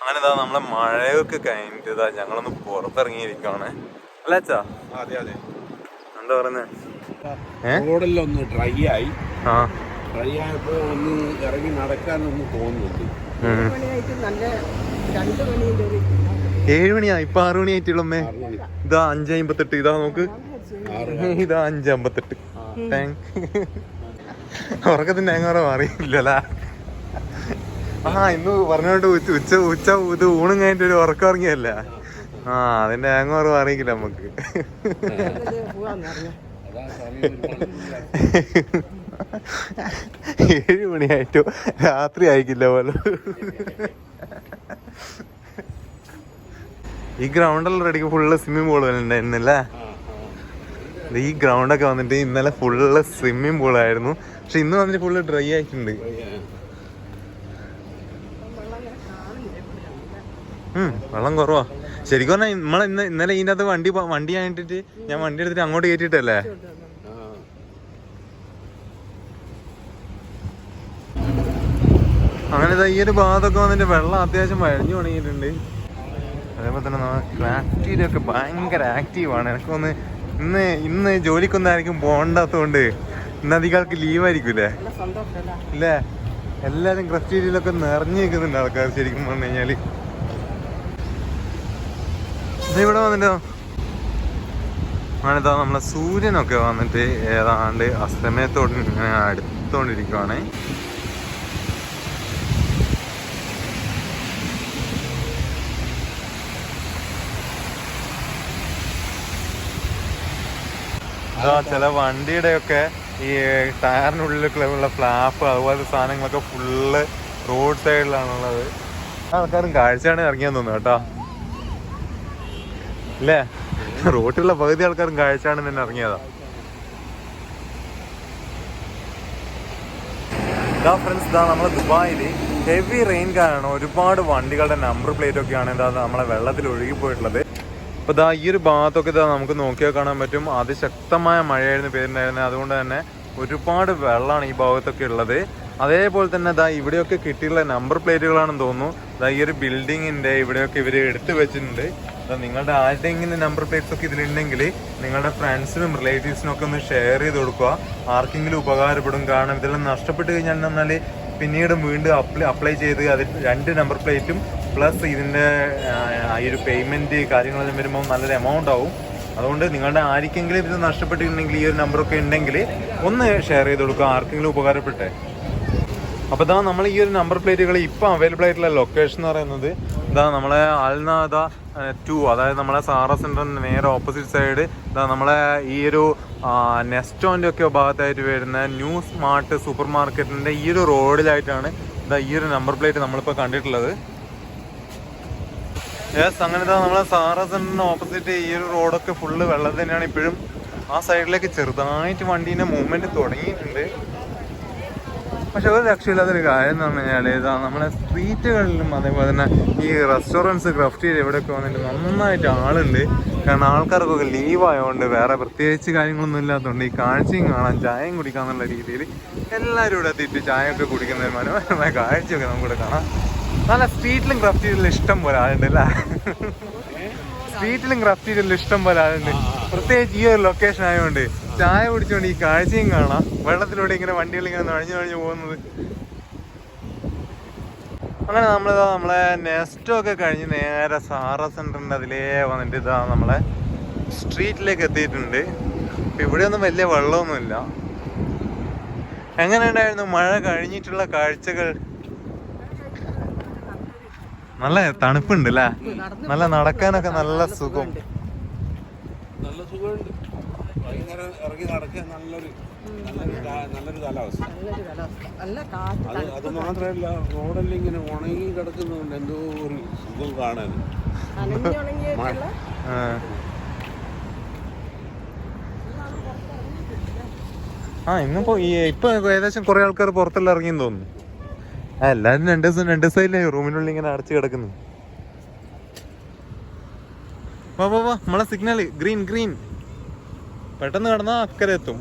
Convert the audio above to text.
അങ്ങനെ ഇതാ നമ്മളെ മഴയൊക്കെ കഴിഞ്ഞിട്ട് ഇതാ ഞങ്ങളൊന്ന് പുറത്തിറങ്ങിയിരിക്കുകയാണ് അല്ല അച്ഛാ? അതെ അതെ. എന്താ പറയുന്നേ? ഏ? റോഡെല്ലാം ഒന്ന് ഡ്രൈ ആയി. ആ. ഡ്രൈ ആയപ്പോ ഒന്ന് ഇറങ്ങി നടക്കാനൊന്ന് തോന്നുന്നുണ്ട്. ഏഴ് മണിയാ ഇപ്പൊ ആറു മണി. ആയിട്ടുള്ളമ്മേ ഇതാ അഞ്ച് അമ്പത്തെട്ട്. ഇതാ നോക്ക്. ഇതാ അഞ്ച് അമ്പത്തെട്ട്. ഉറക്കത്തിന്റെ അങ്ങോട്ട് മാറിയില്ലല്ല ആ ഇന്ന് പറഞ്ഞോണ്ട് ഉച്ച ഉച്ച ഇത് ഊണും കഴിഞ്ഞിട്ട് ഒരു ഉറക്കം ഇറങ്ങിയല്ല ആ അതിന്റെ അങ്ങോട്ട് അറിയിക്കില്ല നമുക്ക്. ഏഴ് മണിയായിട്ടോ രാത്രി ആയിക്കില്ല പോലെ. ഈ ഗ്രൗണ്ടെല്ലാം റെഡിക്ക് ഫുള്ള് സ്വിമ്മിംഗ് പൂൾ ഉണ്ടായിരുന്നല്ലേ. ഈ ഗ്രൗണ്ടൊക്കെ വന്നിട്ട് ഇന്നലെ ഫുള്ള് സ്വിമ്മിംഗ് പൂളായിരുന്നു പക്ഷെ ഇന്ന് വന്നിട്ട് ഫുള്ള് ഡ്രൈ ആയിട്ടുണ്ട്. വെള്ളം കുറവാ. ശരിക്കും പറഞ്ഞാൽ നമ്മളെ ഇന്ന് ഇന്നലെ ഇതിന്റെ അകത്ത് വണ്ടി വണ്ടി ആയിട്ടിട്ട് ഞാൻ വണ്ടി എടുത്തിട്ട് അങ്ങോട്ട് കയറ്റിട്ടല്ലേ. അങ്ങനെ ഈ ഒരു ഭാഗത്തൊക്കെ വന്നിട്ട് വെള്ളം അത്യാവശ്യം വഴഞ്ഞു തുടങ്ങിയിട്ടുണ്ട്. അതേപോലെ തന്നെ ഒക്കെ ഭയങ്കര ആക്റ്റീവാണ് എനിക്കൊന്ന് ഇന്ന് ഇന്ന് ജോലിക്കൊന്നും ആയിരിക്കും പോകണ്ടാത്തതുകൊണ്ട് ഇന്ന് അധികം ലീവായിരിക്കൂലേ ഇല്ലേ? എല്ലാവരും ക്രസ്റ്റീരിയയിലൊക്കെ നിറഞ്ഞു നിൽക്കുന്നുണ്ട് ആൾക്കാർ ശരിക്കും പറഞ്ഞു കഴിഞ്ഞാൽ. ദേ ഇവിടെ വന്നിട്ടോ. ആണിതാ നമ്മളെ സൂര്യനൊക്കെ വന്നിട്ട് ഏതാണ്ട് അസ്തമയത്തോട് ഇങ്ങനെ അടുത്തോണ്ടിരിക്കുവാണ്. ചില വണ്ടിയുടെ ഒക്കെ ഈ ടയറിനുള്ളിലൊക്കെ ഉള്ള ഫ്ലാപ്പ് അതുപോലത്തെ സാധനങ്ങളൊക്കെ ഫുള്ള് റോഡ് സൈഡിലാണുള്ളത് ആൾക്കാരും കാഴ്ചയാണ് ഇറങ്ങിയെന്ന് തോന്നുന്നു കേട്ടോ. അല്ലേ റോട്ടിലുള്ള പകുതി ആൾക്കാരും കാഴ്ചയാണ് തന്നെ ഇറങ്ങിയതാ. ഫ്രണ്ട്സ് ഇതാ നമ്മളെ ദുബായിൽ ഹെവി റെയിൻ കാരണം ഒരുപാട് വണ്ടികളുടെ നമ്പർ പ്ലേറ്റ് ഒക്കെയാണ് ഇതാ നമ്മളെ വെള്ളത്തിൽ ഒഴുകി പോയിട്ടുള്ളത്. അപ്പൊ ഇതാ ഈ ഒരു ഭാഗത്തൊക്കെ ഇതാ നമുക്ക് നോക്കിയാൽ കാണാൻ പറ്റും. അതിശക്തമായ മഴയായിരുന്നു പേരുണ്ടായിരുന്നത് അതുകൊണ്ട് തന്നെ ഒരുപാട് വെള്ളമാണ് ഈ ഭാഗത്തൊക്കെ ഉള്ളത്. അതേപോലെ തന്നെ ഇതാ ഇവിടെയൊക്കെ കിട്ടിയുള്ള നമ്പർ പ്ലേറ്റുകളാണെന്ന് തോന്നുന്നു. ഇതാ ഈ ഒരു ബിൽഡിങ്ങിന്റെ ഇവിടെയൊക്കെ ഇവർ എടുത്തു വെച്ചിട്ടുണ്ട്. അതാ നിങ്ങളുടെ ആരുടെയെങ്കിലും നമ്പർ പ്ലേറ്റ്സ് ഒക്കെ ഇതിലുണ്ടെങ്കിൽ നിങ്ങളുടെ ഫ്രണ്ട്സിനും റിലേറ്റീവ്സിനും ഒക്കെ ഒന്ന് ഷെയർ ചെയ്ത് കൊടുക്കുക. ആർക്കെങ്കിലും ഉപകാരപ്പെടും. കാരണം ഇതെല്ലാം നഷ്ടപ്പെട്ട് കഴിഞ്ഞാൽ എന്നാൽ പിന്നീട് വീണ്ടും അപ്ലൈ അപ്ലൈ ചെയ്ത് അതിൽ രണ്ട് നമ്പർ പ്ലേറ്റും പ്ലസ് ഇതിന്റെ ഈ ഒരു പേയ്മെന്റ് കാര്യങ്ങളെല്ലാം വരുമ്പോൾ നല്ലൊരു എമൗണ്ട് ആവും. അതുകൊണ്ട് നിങ്ങളുടെ ആർക്കെങ്കിലും ഇത് നഷ്ടപ്പെട്ടിട്ടുണ്ടെങ്കിൽ ഈ ഒരു നമ്പറൊക്കെ ഉണ്ടെങ്കിൽ ഒന്ന് ഷെയർ ചെയ്ത് കൊടുക്കുക. ആർക്കെങ്കിലും ഉപകാരപ്പെട്ടെ. അപ്പോൾ ഇതാ നമ്മൾ ഈ ഒരു നമ്പർ പ്ലേറ്റുകൾ ഇപ്പോൾ അവൈലബിൾ ആയിട്ടുള്ള ലൊക്കേഷൻ എന്ന് പറയുന്നത് ഇതാ നമ്മളെ അൽനാദ ടു. അതായത് നമ്മളെ സാറ സെന്ററിന്റെ നേരെ ഓപ്പോസിറ്റ് സൈഡ്. ഇതാ നമ്മളെ ഈ ഒരു നെസ്റ്റോന്റെ ഒക്കെ ഭാഗത്തായിട്ട് വരുന്ന ന്യൂ സ്മാർട്ട് സൂപ്പർ മാർക്കറ്റിന്റെ ഈ ഒരു റോഡിലായിട്ടാണ് ഇതാ ഈ ഒരു നമ്പർ പ്ലേറ്റ് നമ്മളിപ്പോ കണ്ടിട്ടുള്ളത്. യെസ് അങ്ങനെ ഇതാ നമ്മളെ സാറ സെന്ററിന് ഓപ്പോസിറ്റ് ഈ ഒരു റോഡൊക്കെ ഫുള്ള് വെള്ളം തന്നെയാണ് ഇപ്പോഴും ആ സൈഡിലേക്ക് ചെറുതായിട്ട് വണ്ടീന്റെ മൂവ്മെന്റ് തുടങ്ങിയിട്ടുണ്ട് പക്ഷെ ഒരു രക്ഷയില്ലാത്തൊരു കാര്യം എന്ന് പറഞ്ഞു കഴിഞ്ഞാൽ ഇതാ നമ്മളെ സ്ട്രീറ്റുകളിലും അതേപോലെ തന്നെ ഈ റെസ്റ്റോറന്റ്സ് ക്രഫ്റ്റ് എവിടെയൊക്കെ വന്നിട്ട് നന്നായിട്ട് ആളുണ്ട്. കാരണം ആൾക്കാർക്കൊക്കെ ലീവ് ആയതുകൊണ്ട് വേറെ പ്രത്യേകിച്ച് കാര്യങ്ങളൊന്നും ഇല്ലാത്തതുകൊണ്ട് ഈ കാഴ്ചയും കാണാൻ ചായയും കുടിക്കാൻ എന്നുള്ള രീതിയിൽ എല്ലാവരും ഇവിടെ എത്തിയിട്ട് ചായയൊക്കെ കുടിക്കുന്ന ഒരു മനോഹരമായ കാഴ്ചയൊക്കെ നമുക്കിവിടെ കാണാം. നല്ല സ്ട്രീറ്റിലും ക്രഫ്റ്റ് ഇഷ്ടം പോലെ ആളുണ്ട് അല്ലേ? സ്ട്രീറ്റിലും ക്രഫ്റ്റ് ഇഷ്ടം പോലെ ആളുണ്ട്. പ്രത്യേകിച്ച് ഈ ഒരു ലൊക്കേഷൻ ആയതുകൊണ്ട് ചായ കുടിച്ചുകൊണ്ട് ഈ കാഴ്ചയും കാണാം. വെള്ളത്തിലൂടെ ഇങ്ങനെ വണ്ടികൾ ഇങ്ങനെ നഴഞ്ഞു നഴഞ്ഞു പോകുന്നത്. അങ്ങനെ നമ്മളിതാ നമ്മളെ നെസ്റ്റോ ഒക്കെ കഴിഞ്ഞ് നേരെ സാറ സെന്ററിന്റെ അതിലേ വന്നിട്ട് ഇതാ നമ്മളെ സ്ട്രീറ്റിലേക്ക് എത്തിയിട്ടുണ്ട്. ഇവിടെ ഇവിടെയൊന്നും വലിയ വെള്ളമൊന്നുമില്ല. എങ്ങനെ ഉണ്ടായിരുന്നു? മഴ കഴിഞ്ഞിട്ടുള്ള കാഴ്ചകൾ നല്ല തണുപ്പുണ്ട് അല്ലേ നല്ല നടക്കാനൊക്കെ നല്ല സുഖം. നല്ല സുഖമുണ്ട്. വൈകുന്നേരം ഇറങ്ങി നടക്കാൻ നല്ലൊരു നല്ലൊരു കാ- നല്ലൊരു കാലാവസ്ഥ. നല്ലൊരു കാലാവസ്ഥ. നല്ല കാറ്റ് അത് അത് മാത്രമല്ല റോഡെല്ലാം ഇങ്ങനെ ഉണങ്ങി കിടക്കുന്നതുകൊണ്ട് എന്തോ ഒരു സുഖം കാണാൻ. നനഞ്ഞുണങ്ങിയിട്ടുള്ള ആ. ഇന്നിപ്പോ ഈ ഇപ്പൊ ഏകദേശം കുറെ ആൾക്കാർ പുറത്തെല്ലാം ഇറങ്ങിയെന്ന് തോന്നുന്നു. എല്ലാരും രണ്ടു ദിവസം രണ്ടു ദിവസമായില്ലേ റൂമിനുള്ളിൽ ഇങ്ങനെ അടച്ചു കിടക്കുന്നു. വാ വാ വാ നമ്മളെ സിഗ്നൽ ഗ്രീൻ ഗ്രീൻ പെട്ടെന്ന് കടന്നാ അക്കരെ എത്തും.